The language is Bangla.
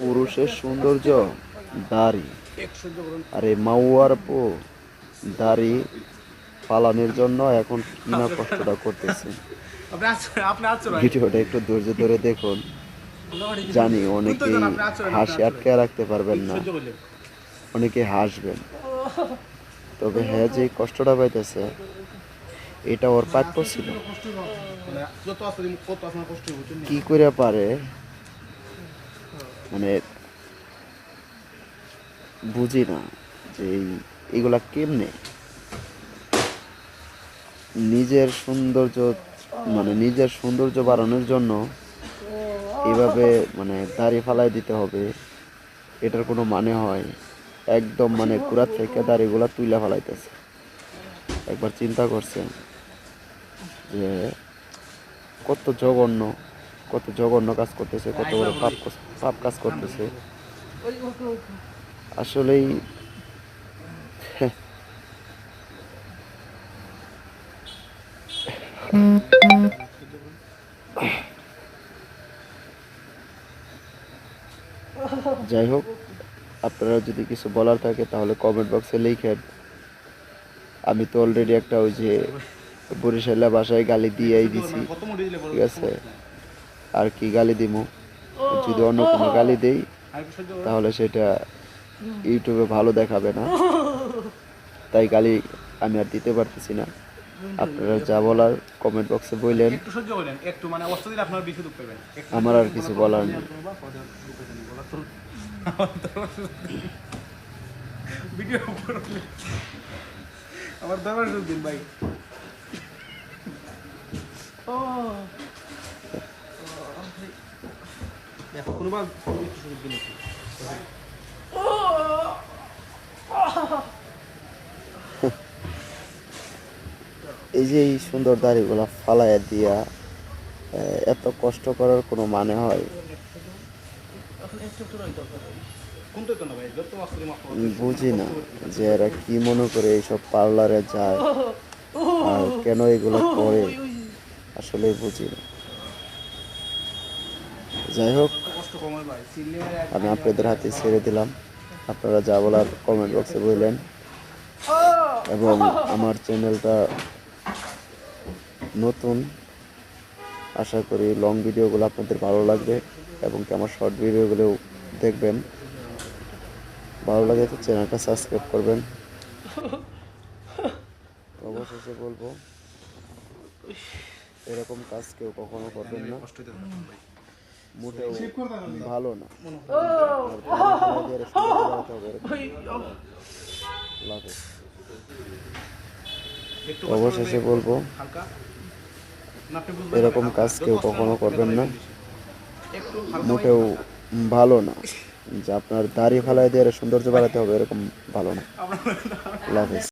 পুরুষের সৌন্দর্য দাড়ি। আর এই মাউয়ার পো দাড়ি পালানোর জন্য এখন কিনা কষ্টটা করতেছে। ভিডিওটা একটু ধৈর্য ধরে দেখুন। জানি অনেকেই হাসি আটকে রাখতে পারবেন না। অনেকে হাসবেন। তবে হ্যাঁ যে কষ্টটা পাইতেছে এটা ওর প্রাপ্য ছিল। মানে কি করে পারে? মানে বুঝি না যে এইগুলা কেমনে? নিজের সৌন্দর্য মানে নিজের সৌন্দর্য বাড়ানোর জন্য এভাবে মানে দাড়ি ফালাই দিতে হবে। এটার কোনো মানে হয়? একদম মানে কুড়া থেকে দাড়িগুলা তুইলা ফালাইতেছে। একবার চিন্তা করছেন যে কত জঘন্য কত জঘন্য কাজ করতেছে কত বড় পাপ পাপ কাজ করতেছে। আসলেই যাই হোক আপনারা যদি কিছু বলার থাকে তাহলে কমেন্ট বক্সে লিখেন। আমি তো অলরেডি একটা ওই যে বরিশালা বাসায় গালি দিয়েই দিছি। ঠিক আছে? আর কি গালি দিমু? যদি অন্য কোনো গালি দেই। তাহলে সেটা ইউটিউবে ভালো দেখাবে না। তাই গালি আমি আর দিতে পারতেছি না। আপনারা যা বলার কমেন্ট বক্সে বললেন। একটু সহ্য করলেন একটু মানে অস্ত্র দিলে আপনার বেশি দুঃখ পাবেন। আমার আর কিছু বলার নেই। ভিডিও আমার দাবার দিন ভাই। এই যে এই সুন্দর দাড়িগুলা ফালাইয়া দিয়া এত কষ্ট করার কোনো মানে হয়? বুঝি না যে এরা কি মনে করে এইসব পার্লারে যায় আর কেন এগুলো করে। আসলে বুঝি না। যাই হোক, আমি আপনাদের হাতে ছেড়ে দিলাম। আপনারা যা বলার কমেন্ট বক্সে বললেন। এবং আমার চ্যানেলটা নতুন। আশা করি লং ভিডিওগুলো আপনাদের ভালো লাগবে এবং কি আমার শর্ট ভিডিওগুলো দেখবেন। ভালো লাগে তো চ্যানেলটা সাবস্ক্রাইব করবেন। অবশেষে বলব, এরকম কাজ কেউ কখনো করবেন না কষ্ট দিতে থাকুন ভাই মোটেও ভালো না অবশেষে বলব এরকম কাজ কেউ কখনো করবেন না মোটেও ভালো না যে আপনার দাড়ি ফালাই দিয়ে সৌন্দর্য বাড়াতে হবে এরকম ভালো না হাফেজ